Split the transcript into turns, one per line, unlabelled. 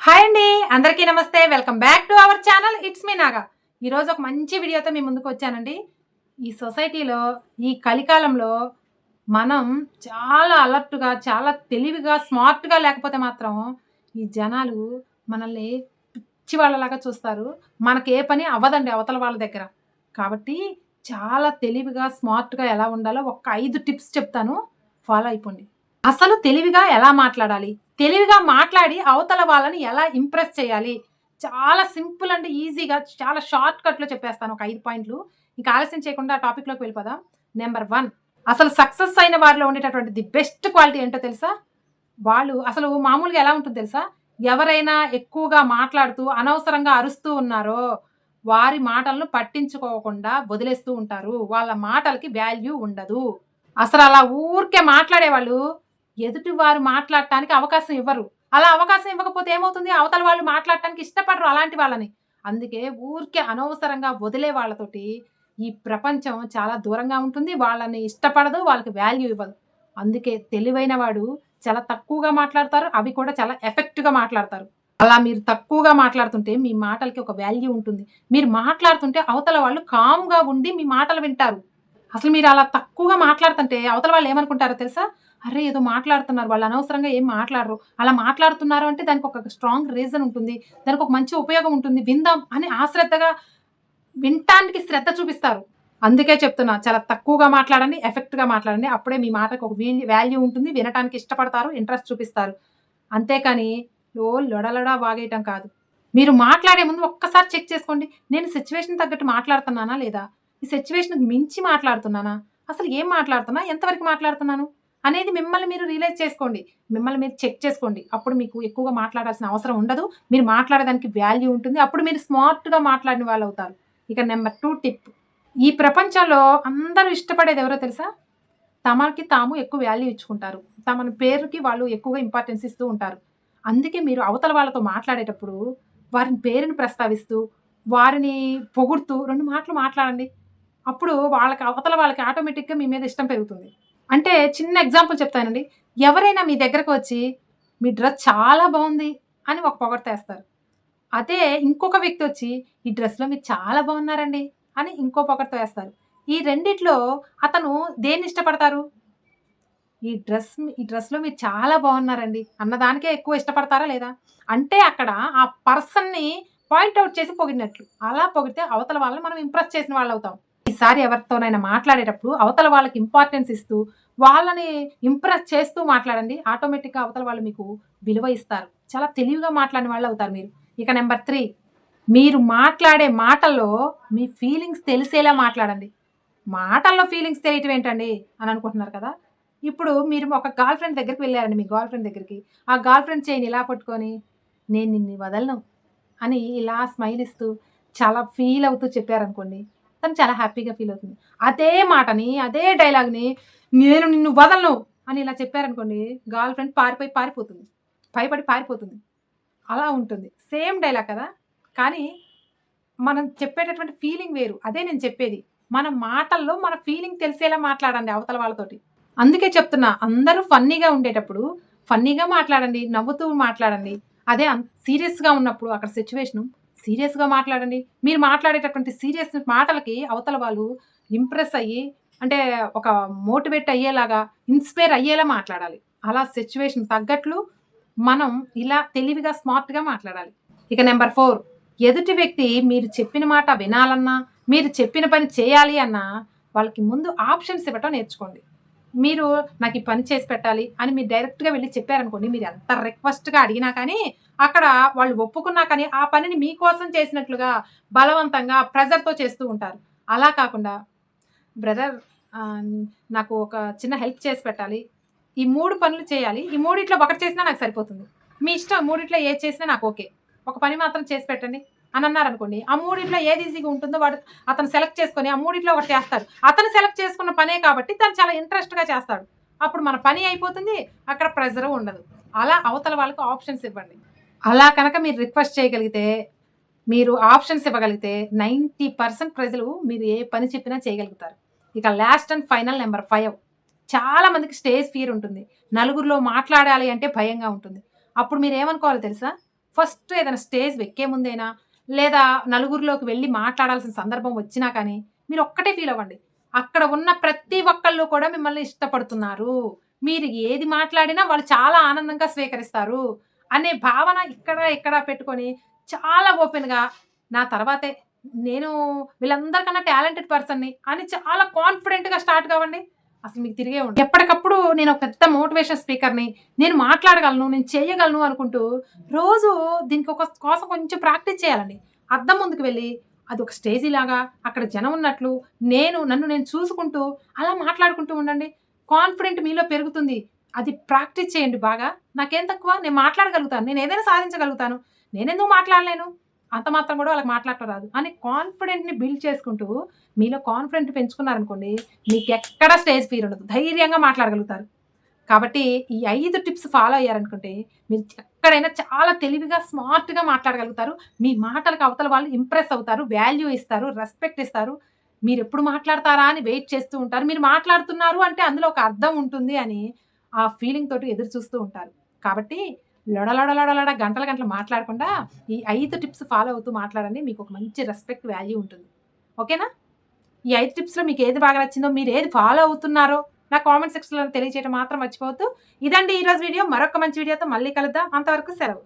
Hi అండి అందరికీ నమస్తే. Welcome back to our channel. It's మీ నాగా. ఈరోజు ఒక మంచి వీడియోతో మీ ముందుకు వచ్చానండి. ఈ సొసైటీలో ఈ కలికాలంలో మనం చాలా అలర్ట్గా చాలా తెలివిగా స్మార్ట్గా లేకపోతే మాత్రం ఈ జనాలు మనల్ని పిచ్చి వాళ్ళలాగా చూస్తారు. మనకి ఏ పని అవ్వదండి అవతల వాళ్ళ దగ్గర. కాబట్టి చాలా తెలివిగా స్మార్ట్గా ఎలా ఉండాలో ఒక ఐదు టిప్స్ చెప్తాను. ఫాలో అయిపోండి. అసలు తెలివిగా ఎలా మాట్లాడాలి? తెలివిగా మాట్లాడి అవతల వాళ్ళని ఎలా ఇంప్రెస్ చేయాలి? చాలా సింపుల్ అండ్ ఈజీగా చాలా షార్ట్ కట్లో చెప్పేస్తాను ఒక ఐదు పాయింట్లు. ఇంకా ఆలస్యం చేయకుండా ఆ టాపిక్లోకి వెళ్ళిపోదాం. నెంబర్ వన్ అసలు సక్సెస్ అయిన వారిలో ఉండేటటువంటి ది బెస్ట్ క్వాలిటీ ఏంటో తెలుసా? వాళ్ళు అసలు మామూలుగా ఎలా ఉంటుంది తెలుసా? ఎవరైనా ఎక్కువగా మాట్లాడుతూ అనవసరంగా అరుస్తూ ఉన్నారో వారి మాటలను పట్టించుకోకుండా వదిలేస్తూ ఉంటారు. వాళ్ళ మాటలకి వాల్యూ ఉండదు. అసలు అలా ఊరికే మాట్లాడే వాళ్ళు ఎదుటి వారు మాట్లాడటానికి అవకాశం ఇవ్వరు. అలా అవకాశం ఇవ్వకపోతే ఏమవుతుంది? అవతల వాళ్ళు మాట్లాడటానికి ఇష్టపడరు అలాంటి వాళ్ళని. అందుకే ఊరికే అనవసరంగా వదిలే వాళ్ళతోటి ఈ ప్రపంచం చాలా దూరంగా ఉంటుంది. వాళ్ళని ఇష్టపడదు వాళ్ళకి వాల్యూ ఇవ్వదు. అందుకే తెలివైన వాడు చాలా తక్కువగా మాట్లాడతారు అవి కూడా చాలా ఎఫెక్ట్గా మాట్లాడతారు. అలా మీరు తక్కువగా మాట్లాడుతుంటే మీ మాటలకి ఒక వాల్యూ ఉంటుంది. మీరు మాట్లాడుతుంటే అవతల వాళ్ళు కామ్గా ఉండి మీ మాటలు వింటారు. అసలు మీరు అలా తక్కువగా మాట్లాడుతుంటే అవతల వాళ్ళు ఏమనుకుంటారో తెలుసా? అరే ఏదో మాట్లాడుతున్నారు. వాళ్ళు అనవసరంగా ఏం మాట్లాడరు. అలా మాట్లాడుతున్నారు అంటే దానికి ఒక స్ట్రాంగ్ రీజన్ ఉంటుంది. దానికి ఒక మంచి ఉపయోగం ఉంటుంది. విందాం అని ఆశ్రద్ధగా వినటానికి శ్రద్ధ చూపిస్తారు. అందుకే చెప్తున్నా చాలా తక్కువగా మాట్లాడండి ఎఫెక్ట్గా మాట్లాడండి. అప్పుడే మీ మాటకు ఒక వాల్యూ ఉంటుంది. వినటానికి ఇష్టపడతారు ఇంట్రెస్ట్ చూపిస్తారు. అంతేకాని ఓ లొడలడా వాగేయటం కాదు. మీరు మాట్లాడే ముందు ఒక్కసారి చెక్ చేసుకోండి. నేను సిచ్యువేషన్ తగ్గట్టు మాట్లాడుతున్నానా లేదా? ఈ సిచ్యువేషన్కి మించి మాట్లాడుతున్నానా? అసలు ఏం మాట్లాడుతున్నా? ఎంతవరకు మాట్లాడుతున్నాను? అనేది మిమ్మల్ని మీరు రియలైజ్ చేసుకోండి. మిమ్మల్ని మీరు చెక్ చేసుకోండి. అప్పుడు మీకు ఎక్కువగా మాట్లాడాల్సిన అవసరం ఉండదు. మీరు మాట్లాడేదానికి వాల్యూ ఉంటుంది. అప్పుడు మీరు స్మార్ట్గా మాట్లాడిన వాళ్ళు అవుతారు ఇక నెంబర్ టూ టిప్ ఈ ప్రపంచంలో అందరూ ఇష్టపడేది ఎవరో తెలుసా? తమకి తాము ఎక్కువ వాల్యూ ఇచ్చుకుంటారు. తమ పేరుకి వాళ్ళు ఎక్కువగా ఇంపార్టెన్స్ ఇస్తూ ఉంటారు. అందుకే మీరు అవతల వాళ్ళతో మాట్లాడేటప్పుడు వారిని పేరుని ప్రస్తావిస్తూ వారిని పొగుడుతూ రెండు మాటలు మాట్లాడండి. అప్పుడు వాళ్ళకి అవతల వాళ్ళకి ఆటోమేటిక్గా మీ మీద ఇష్టం పెరుగుతుంది. అంటే చిన్న ఎగ్జాంపుల్ చెప్తానండి. ఎవరైనా మీ దగ్గరకు వచ్చి మీ డ్రెస్ చాలా బాగుంది అని ఒక పొగడతేస్తారు అదే ఇంకొక వ్యక్తి వచ్చి ఈ డ్రెస్లో మీరు చాలా బాగున్నారండి అని ఇంకో పొగడతో వేస్తారు. ఈ రెండిట్లో అతను దేన్ని ఇష్టపడతారు? ఈ డ్రెస్ ఈ డ్రెస్లో మీరు చాలా బాగున్నారండి అన్నదానికే ఎక్కువ ఇష్టపడతారా లేదా? అంటే అక్కడ ఆ పర్సన్ని పాయింట్అవుట్ చేసి పొగిడినట్లు. అలా పొగిడితే అవతల వాళ్ళని మనం ఇంప్రెస్ చేసిన వాళ్ళు అవుతాం ఈసారి ఎవరితోనైనా మాట్లాడేటప్పుడు అవతల వాళ్ళకి ఇంపార్టెన్స్ ఇస్తూ వాళ్ళని ఇంప్రెస్ చేస్తూ మాట్లాడండి. ఆటోమేటిక్గా అవతల వాళ్ళు మీకు విలువ ఇస్తారు. చాలా తెలివిగా మాట్లాడిన వాళ్ళు అవుతారు మీరు. ఇక నెంబర్ త్రీ మీరు మాట్లాడే మాటల్లో మీ ఫీలింగ్స్ తెలిసేలా మాట్లాడండి. మాటల్లో ఫీలింగ్స్ తెలియటం ఏంటండి అని అనుకుంటున్నారు కదా. ఇప్పుడు మీరు ఒక గర్ల్ ఫ్రెండ్ దగ్గరికి వెళ్ళారండి మీ గర్ల్ ఫ్రెండ్ దగ్గరికి. ఆ గర్ల్ ఫ్రెండ్ చేయని ఇలా పట్టుకొని నేను నిన్ను వదలను అని ఇలా స్మైల్ ఇస్తూ చాలా ఫీల్ అవుతూ చెప్పారనుకోండి తను చాలా హ్యాపీగా ఫీల్ అవుతుంది. అదే మాటని అదే డైలాగ్ని నేను నిన్ను వదలను అని ఇలా చెప్పారనుకోండి గర్ల్ ఫ్రెండ్ పారిపోయి పారిపోతుంది. భయపడి పారిపోతుంది. అలా ఉంటుంది. సేమ్ డైలాగ్ కదా? కానీ మనం చెప్పేటటువంటి ఫీలింగ్ వేరు. అదే నేను చెప్పేది. మన మాటల్లో మన ఫీలింగ్ తెలిసేలా మాట్లాడండి అవతల వాళ్ళతోటి. అందుకే చెప్తున్నా అందరూ ఫన్నీగా ఉండేటప్పుడు ఫన్నీగా మాట్లాడండి నవ్వుతూ మాట్లాడండి. అదే సీరియస్గా ఉన్నప్పుడు అక్కడ సిచ్యువేషను సీరియస్గా మాట్లాడండి. మీరు మాట్లాడేటటువంటి సీరియస్ మాటలకి అవతల వాళ్ళు ఇంప్రెస్ అయ్యి అంటే ఒక మోటివేట్ అయ్యేలాగా ఇన్స్పైర్ అయ్యేలా మాట్లాడాలి. అలా సిచ్యువేషన్ తగ్గట్లు మనం ఇలా తెలివిగా స్మార్ట్గా మాట్లాడాలి. ఇక నెంబర్ ఫోర్ ఎదుటి వ్యక్తి మీరు చెప్పిన మాట వినాలన్నా మీరు చెప్పిన పని చేయాలి అన్నా వాళ్ళకి ముందు ఆప్షన్స్ ఇవ్వటం నేర్చుకోండి. మీరు నాకు ఈ పని చేసి పెట్టాలి అని మీరు డైరెక్ట్గా వెళ్ళి చెప్పారనుకోండి మీరు ఎంత రిక్వెస్ట్గా అడిగినా కానీ అక్కడ వాళ్ళు ఒప్పుకున్నా కానీ ఆ పనిని మీకోసం చేసినట్లుగా బలవంతంగా ప్రెజర్తో చేస్తూ ఉంటారు. అలా కాకుండా బ్రదర్ నాకు ఒక చిన్న హెల్ప్ చేసి పెట్టాలి. ఈ మూడు పనులు చేయాలి. ఈ మూడిట్లో ఒకటి చేసినా నాకు సరిపోతుంది. మీ ఇష్టం మూడిట్లో ఏది చేసినా నాకు ఓకే. ఒక పని మాత్రం చేసి పెట్టండి. అని అన్నారు అనుకోండి ఆ మూడిట్లో ఏది ఈజీగా ఉంటుందో వాడు అతను సెలెక్ట్ చేసుకొని ఆ మూడిట్లో ఒకటి చేస్తాడు. అతను సెలెక్ట్ చేసుకున్న పనే కాబట్టి తను చాలా ఇంట్రెస్ట్గా చేస్తాడు. అప్పుడు మన పని అయిపోతుంది అక్కడ ప్రెజర్ ఉండదు. అలా అవతల వాళ్ళకి ఆప్షన్స్ ఇవ్వండి. అలా కనుక మీరు రిక్వెస్ట్ చేయగలిగితే మీరు ఆప్షన్స్ ఇవ్వగలిగితే నైంటీ పర్సెంట్ ప్రజలు మీరు ఏ పని చెప్పినా చేయగలుగుతారు. ఇక last and final number five చాలా మందికి స్టేజ్ ఫీర్ ఉంటుంది. నలుగురిలో మాట్లాడాలి అంటే భయంగా ఉంటుంది. అప్పుడు మీరు ఏమనుకోవాలి తెలుసా? ఫస్ట్ ఏదైనా స్టేజ్ ఎక్కే ముందైనా? లేదా నలుగురిలోకి వెళ్ళి మాట్లాడాల్సిన సందర్భం వచ్చినా కానీ మీరు ఒక్కటే ఫీల్ అవ్వండి. అక్కడ ఉన్న ప్రతి ఒక్కళ్ళు కూడా మిమ్మల్ని ఇష్టపడుతున్నారు. మీరు ఏది మాట్లాడినా వాళ్ళు చాలా ఆనందంగా స్వీకరిస్తారు అనే భావన ఇక్కడ ఇక్కడ పెట్టుకొని చాలా ఓపెన్గా నా తర్వాతే నేను వీళ్ళందరికన్నా టాలెంటెడ్ పర్సన్ని అని చాలా కాన్ఫిడెంట్గా స్టార్ట్ కావండి. అసలు మీకు తిరిగే ఉండి ఎప్పటికప్పుడు నేను ఒక పెద్ద మోటివేషన్ స్పీకర్ని నేను మాట్లాడగలను నేను చేయగలను అనుకుంటూ రోజు దీనికి ఒక కోసం కొంచెం ప్రాక్టీస్ చేయాలండి. అద్దం ముందుకు వెళ్ళి అది ఒక స్టేజీ లాగా అక్కడ జనం ఉన్నట్లు నేను నన్ను నేను చూసుకుంటూ అలా మాట్లాడుకుంటూ ఉండండి. కాన్ఫిడెంట్ మీలో పెరుగుతుంది. అది ప్రాక్టీస్ చేయండి బాగా. నాకేం తక్కువ? నేను మాట్లాడగలుగుతాను. నేను ఏదైనా సాధించగలుగుతాను. నేనెందుకు మాట్లాడలేను? అంత మాత్రం కూడా వాళ్ళకి మాట్లాడటం రాదు అని కాన్ఫిడెంట్ని బిల్డ్ చేసుకుంటూ మీలో కాన్ఫిడెంట్ పెంచుకున్నారనుకోండి మీకు ఎక్కడ స్టేజ్ ఫీర్ ఉండదు. ధైర్యంగా మాట్లాడగలుగుతారు. కాబట్టి ఈ ఐదు టిప్స్ ఫాలో అయ్యారనుకుంటే మీరు ఎక్కడైనా చాలా తెలివిగా స్మార్ట్గా మాట్లాడగలుగుతారు. మీ మాటలకు అవతల వాళ్ళు ఇంప్రెస్ అవుతారు వాల్యూ ఇస్తారు రెస్పెక్ట్ ఇస్తారు. మీరు ఎప్పుడు మాట్లాడతారా అని వెయిట్ చేస్తూ ఉంటారు. మీరు మాట్లాడుతున్నారు అంటే అందులో ఒక అర్థం ఉంటుంది అని ఆ ఫీలింగ్ తోటి ఎదురు చూస్తూ ఉంటారు. కాబట్టి లొడలొడలొడలొడ గంటల గంటలు మాట్లాడకుండా ఈ ఐదు టిప్స్ ఫాలో అవుతూ మాట్లాడండి. మీకు ఒక మంచి రెస్పెక్ట్ వాల్యూ ఉంటుంది. ఓకేనా? ఈ ఐదు టిప్స్లో మీకు ఏది బాగా నచ్చిందో మీరు ఏది ఫాలో అవుతున్నారో నా కామెంట్ సెక్షన్లో తెలియజేయడం మాత్రం మర్చిపోవద్దు. ఇదండి ఈరోజు వీడియో. మరొక మంచి వీడియోతో మళ్ళీ కలుద్దాం. అంతవరకు సెలవు.